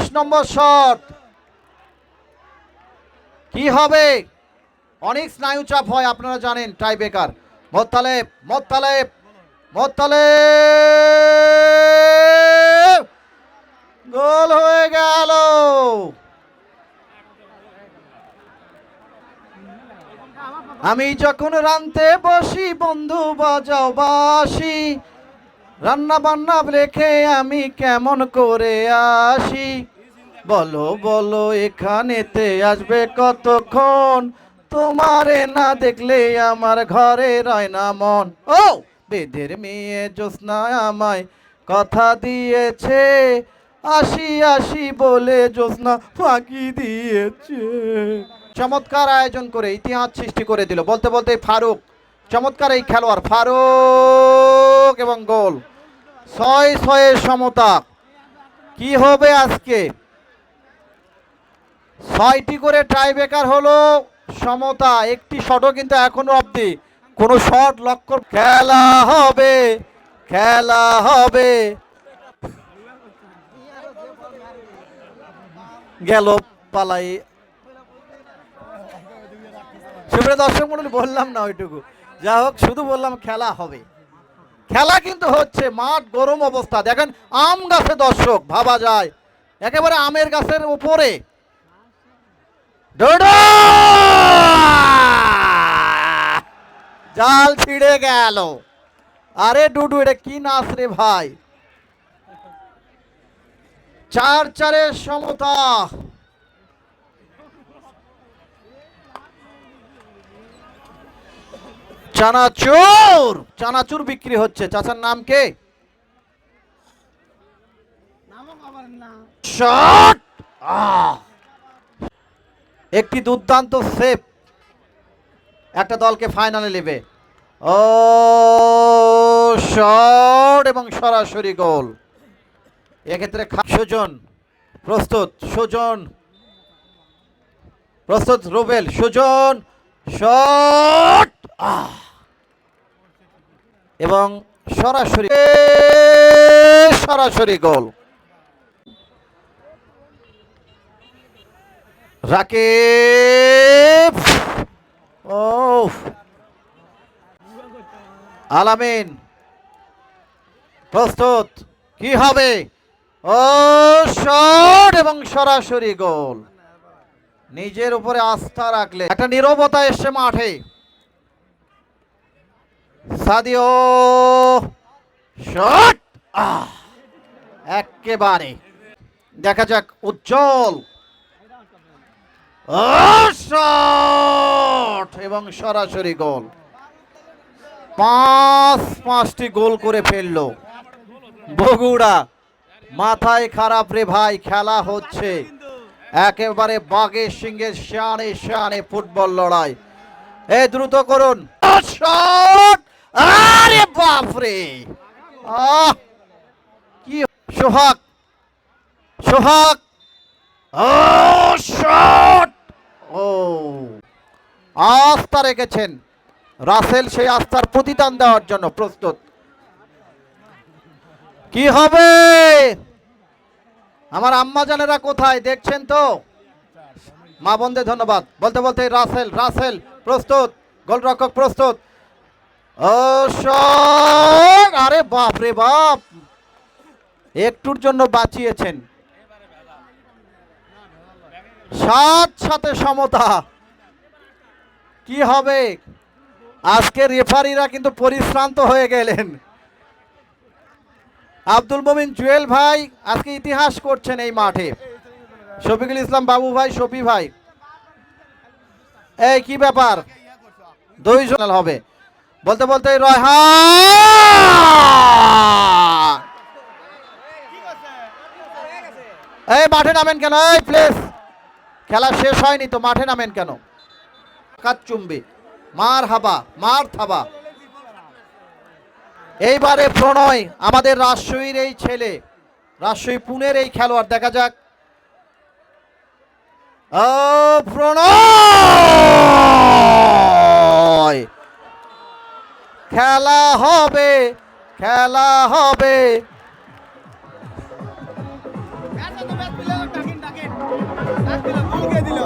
দশ নম্বর শট। কি হবে? অনেক স্নায়ু চাপ হয়, আপনারা জানেন টাই বেকার মোত্তালেব মোত্তালেব মোত্তালেব! গোল হয়ে গেল। আমি যখন রানতে বসি, বন্ধু বাজাও বাসি রান্না বান্না রেখে আমি কেমন করে আসি? বলো বলো, এখানেতে আসবে কতক্ষণ? তোমারে না দেখলে আমার ঘরে রয় না মন। ও, বেদের মেয়ে জ্যোৎস্না আমায় কথা দিয়েছে। আসি আসি বলে জ্যোৎস্না ফাঁকি দিয়েছে। চমৎকার আয়োজন করে ইতিহাস সৃষ্টি করে দিল। বলতে বলতে ফারুক, চমৎকার এই খেলোয়াড় ফারুক এবং গোল। ছয় ছয়ের সমতা। কি হবে আজকে? ছয়টি করে টাই বেকার হলো সমতা। একটি শটও কিন্তু এখনও অবধি। কোনো শট লক্ষ্য খেলা হবে খেলা হবে। গেল পালাই। সুপ্রিয় দর্শক মন্ডলী বললাম না ওইটুকু। যা হোক, শুধু বললাম খেলা হবে। খেলা কিন্তু হচ্ছে মাঠ গরম অবস্থা। দেখেন আম গাছে দর্শক, ভাবা যায়। একেবারে আমের গাছের উপরে। জাল ছিঁড়ে গেল। আরে ডুডু, এটা কি নাচ রে ভাই? চার চারের সমতা। চানাচুর! চানাচুর বিক্রি হচ্ছে। চাচার নাম কে? শট! আহ! একটি দুর্দান্ত সেফ। একটা দলকে ফাইনালে নেবে। ও শট এবং সরাসরি গোল। এক্ষেত্রে সুজন প্রস্তুত সুজন। প্রস্তুত রুবেল সুজন শট! আহ! এবং সরাসরি সরাসরি গোল। রাকিব। ও আলামিন। প্রস্তুত। কি হবে? ও, শট এবং সরাসরি গোল। নিজের উপরে আস্থা রাখলে। একটা নীরবতা এসছে মাঠে। সাদিও! শট! একেবারে। দেখা যাক, উজ্জ্বল। এবং সরাসরি গোল। পাঁচ, পাঁচটি গোল করে ফেলল। বগুড়া, মাথায় খারাপ রে ভাই, খেলা হচ্ছে। একেবারে বাঘের সিংহের শানে শানে ফুটবল লড়াই। এ, দ্রুত করুন। শট! আরে বাপরে! আহ! কি সোহাগ সোহাগ! ও, শট! ও, আস্থা রেখেছেন। রাসেল সেই আস্থার প্রতিদান দেওয়ার জন্য প্রস্তুত। কি হবে? আমার আম্মা জানেরা কোথায়, দেখছেন তো? মা বন্ধে ধন্যবাদ। বলতে বলতে রাসেল রাসেল, প্রস্তুত। গোলরক্ষক প্রস্তুত! আরে বাপ রে বাপ! একটুর জন্য বাঁচিয়েছেন। সাত সাথে সমতা। কি হবে? আজকে রেফারিরা কিন্তু পরিশ্রান্ত হয়ে গেলেন। আব্দুল মমিন জুয়েল ভাই আজকে ইতিহাস করছেন এই মাঠে। শফিকুল ইসলাম বাবু ভাই, শফি ভাই। এই কি ব্যাপার? দুই জন হবে। বলতে বলতে রয়হান এই মাঠে নামেন কেন? এই প্লেস খেলা শেষ হয়নি তো মাঠে নামেন কেন? কাজ চুম্বি? মার হাবা, মার থাবা। এইবারে প্রণয়, আমাদের রাজশাহীর এই ছেলে, রাজশাহী পুনের এই খেলোয়াড়, দেখা যাক। ও, প্রণয়! খেলা হবে খেলা হবে। দিল?